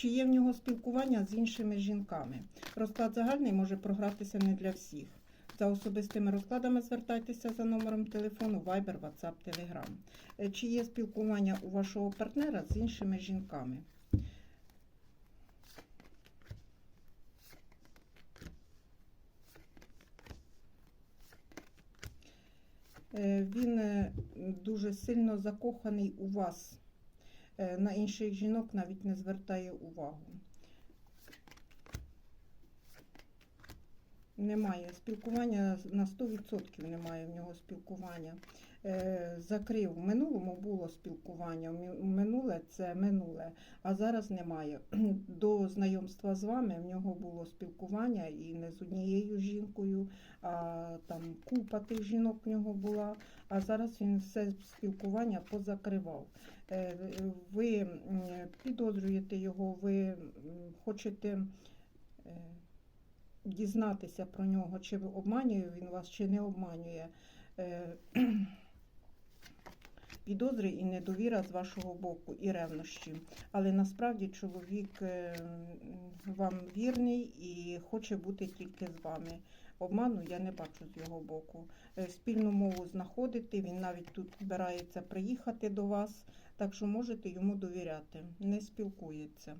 Чи є в нього спілкування з іншими жінками? Розклад загальний може програтися не для всіх. За особистими розкладами звертайтеся за номером телефону Viber, WhatsApp, Telegram. Е, Чи є спілкування у вашого партнера з іншими жінками? Е, Він е, дуже сильно закоханий у вас. Е, На інших жінок навіть не звертає увагу. Немає спілкування на 100% немає в нього спілкування. Е, Закрив. В минулому було спілкування. Минуле це минуле, а зараз немає. До знайомства з вами в нього було спілкування і не з однією жінкою, а там купа тих жінок в нього була. А зараз він все спілкування позакривав. Е, Ви підозрюєте його, ви хочете. Дізнатися про нього, чи обманює він вас, чи не обманює. Е, Підозри і недовіра з вашого боку, і ревнощі. Але насправді чоловік е, вам вірний і хоче бути тільки з вами. Обману я не бачу з його боку. Е, Спільну мову знаходити, він навіть тут збирається приїхати до вас, так що можете йому довіряти, не спілкується.